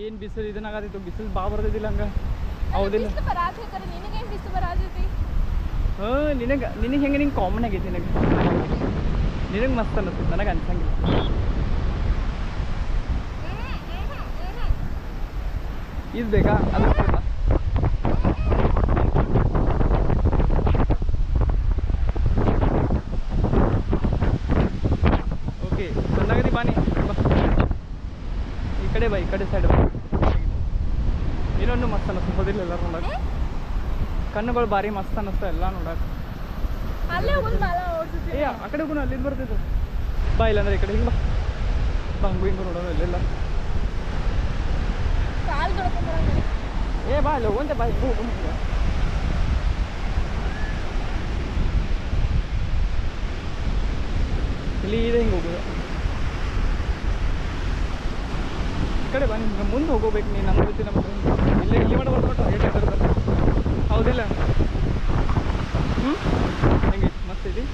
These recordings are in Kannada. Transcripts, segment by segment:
ಏನು ಬಿಸಿಲು ಇದನ್ನಾಗತ್ತಿತ್ತು ಬಿಸಿಲು ಬಾ ಬರ್ತಿದ್ದಿಲ್ಲ ಹಂಗ. ಹೌದಿಲ್ಲ. ಹಾಂ ನಿನಗೆ ನಿನಗೆ ಹೆಂಗೆ ನಿಂಗೆ ಕಾಮನ್ ಆಗೈತಿ ನಿನಗೆ? ನಿನಗೆ ಮಸ್ತ್ ಅನ್ನಿಸ್ತದೆ ನನಗೆ ಅನ್ಸಂಗಿಲ್ಲ. ಇದು ಬೇಕಾ? ಅದು ಕೊಡ್ಲಾ? ಓಕೆ ಚೆನ್ನಾಗದಿ ಬಾನಿ ಬಾ ಈ ಕಡೆ ಬೈ ಈ ಕಡೆ ಸೈಡ್ ಬೈ. ಇನ್ನೊಂದು ಮಸ್ತ್ ಅನ್ನಿಸ್ತು ಹೋದಿಲ್ಲ ಎಲ್ಲರೂ ನೋಡಕ್ಕೆ ಕಣ್ಣುಗಳು ಬಾರಿ ಮಸ್ತ್ ಅನ್ನಿಸ್ತಾ ಎಲ್ಲ ನೋಡಕ್ಕೆ ಒಂದು ಏ ಆ ಕಡೆ ಹೋಗೋಣ ಅಲ್ಲಿಂದ ಬರ್ತಿದ್ದು. ಬಾ ಇಲ್ಲಾಂದ್ರೆ ಈ ಕಡೆ ಹಿಂಗೆ ಬಾ ಹಂಗು ಹಿಂಗು ನೋಡೋದು ಇಲ್ಲೆಲ್ಲ ಏ ಬಾ ಅಲ್ಲಿ ಹೋಗಂತೆ ಬಾ ಹಿಂಗೆ ಇಲ್ಲಿ ಇದೆ ಹಿಂಗೆ ಹೋಗೋದು ಈ ಕಡೆ ಬಾ, ನಿಮ್ಗೆ ಮುಂದೆ ಹೋಗೋಬೇಕು, ನೀನು ನಮ್ಮ ಜೊತೆ ನಮ್ಮ ಇಲ್ಲೇ ಇಲ್ಲಿ ಮಾಡಿ ಏಟ್ ಆಗ್ತಿರ್ತಾರೆ ಹೌದಿಲ್ಲ? ಹ್ಞೂ ಹೆಂಗೈತಿ ಮಸ್ತ್ ಐತಿ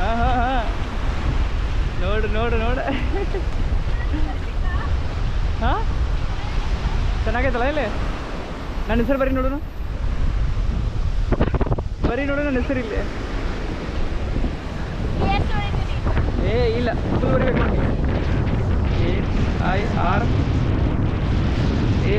ಹಾಂ ಹಾಂ ಹಾಂ. ನೋಡು ನೋಡು ನೋಡು. ಹಾಂ? ಚೆನ್ನಾಗೈತಲ್ಲ ಇಲ್ಲಿ ನನ್ನ ಹೆಸರು ಬರೀ ನೋಡೋಣ ಬರೀ ನೋಡು ನನ್ನ ಹೆಸರು ಇಲ್ಲಿ ಏನ್ ತೊಳಿತೀನಿ ಏ ಇಲ್ಲ ಫುಲ್ ಬರಿಬೇಕು ನೋಡಿ A I R A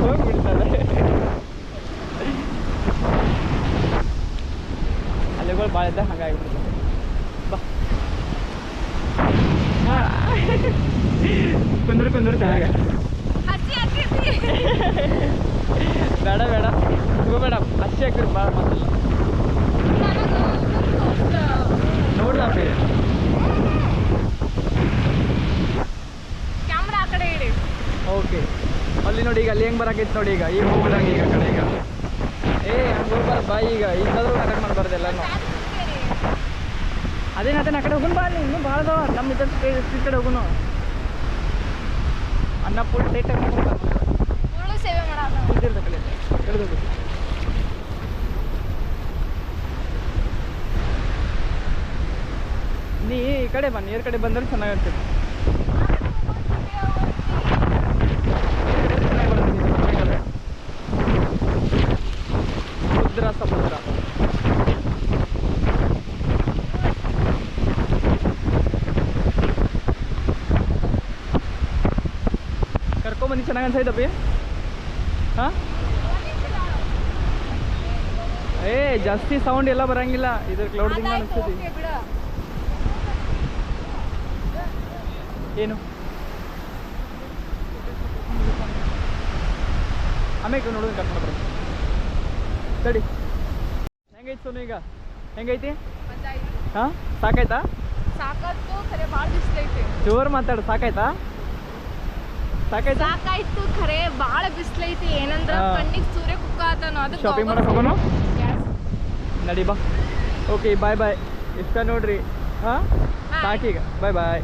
ಹೋಗ್ಬಿಡ್ತಾರೆ ಅಲೆಗಳು ಭಾಳ ಇದ್ದ ಹಂಗಾಗಿಬಿಡ್ತದೆ ಬಾ ಕುಂದ್ರು ಕುಂದ್ರು ಚೆನ್ನಾಗ ಹಸಿ ಹಾಕೈತಿ ಬೇಡ ಬೇಡ ಬೇಡ ಅಷ್ಟೇ ಹಾಕಿರಿ ಭಾಳ ಮಾತಿಲ್ಲ ಅಲ್ಲಿ ನೋಡಿ ಈಗ ಅಲ್ಲಿ ಹೆಂಗೆ ಬರಕಿತ್ತು ನೋಡಿ ಈಗ ಈಗ ಹೋಗ್ಬಿಡಂಗ ಈಗ ಕಡೆ ಈಗ. ಏ ಹಂಗೆ ಹೋಗ್ಬಾರ್ದು ಬಾ ಈಗ ಈಗಾದ್ರೂ ಕನೆಕ್ಟ್ ಮಾಡ್ಬಾರ್ದು ಎಲ್ಲನೂ ಅದೇನ ಅದೇನ ಆ ಕಡೆ ಹೋಗೋಣ ಬಾ ಅಲ್ಲಿ ಇನ್ನೂ ಭಾಳ ಅದಾವ ನಮ್ಮ ಇದ್ರ ಸ್ಟ್ರೀಟ್ ಕಡೆ ಹೋಗೋಣ ಅನ್ನ ಫುಲ್ ಟೈಟ್ ಸೇವೆ ಕಡೆ ನೀ ಈ ಕಡೆ ಬನ್ನಿ ಈ ಕಡೆ ಬಂದ್ರೆ ಚೆನ್ನಾಗಿರ್ತದೆ ಸಮುದ್ರ ಸಮುದ್ರ ಕರ್ಕೊಂಬಂದು ಚೆನ್ನಾಗಿ ಬಿ ಹಾಂ? ಏ ಜಾಸ್ತಿ ಸೌಂಡ್ ಎಲ್ಲ ಬರಂಗಿಲ್ಲ. ಇದ್ರ ಕ್ಲೌಡ್ದಿಂದ ಅನಿಸ್ತೈತಿ ಏನು? ಆಮೇಲೆ ನೋಡೋದಕ್ಕೆ ಕರ್ಕೊಂಡು ಮಾಡ್ತಾರೆ ತಡಿ. ಹೆಂಗೈತಿ ಸೋನು ಈಗ? ಹೆಂಗೈತಿ? ಹಾ? ಸಾಕಾಯ್ತಾ? ಸಾಕಾಯ್ತು ಖರೆ ಭಾಳ ಬಿಸ್ಲೈತಿ ಜೋರ್ ಮಾತಾಡು ಸಾಕಾಯ್ತಾ? ಸಾಕಾಯ್ತು? ಸಾಕಾಯ್ತು ಖರೆ ಭಾಳ ಬಿಸ್ಲೈತಿ ಏನಂದ್ರ. ಕಣ್ಣಿಗೆ ಸೂರ್ಯ ಕುಕ್ಕ ಆತನು ಅದಕ್ಕೆ ಶಾಪಿಂಗ್ ಮಾಡಕ್ ಹೋಗೋಣ ನಡಿ ಬಾ. ಓಕೆ ಬಾಯ್ ಬಾಯ್ ಇಷ್ಟ ನೋಡ್ರಿ. ಹಾ. ಸಾಕೀಗ. ಬಾಯ್ ಬಾಯ್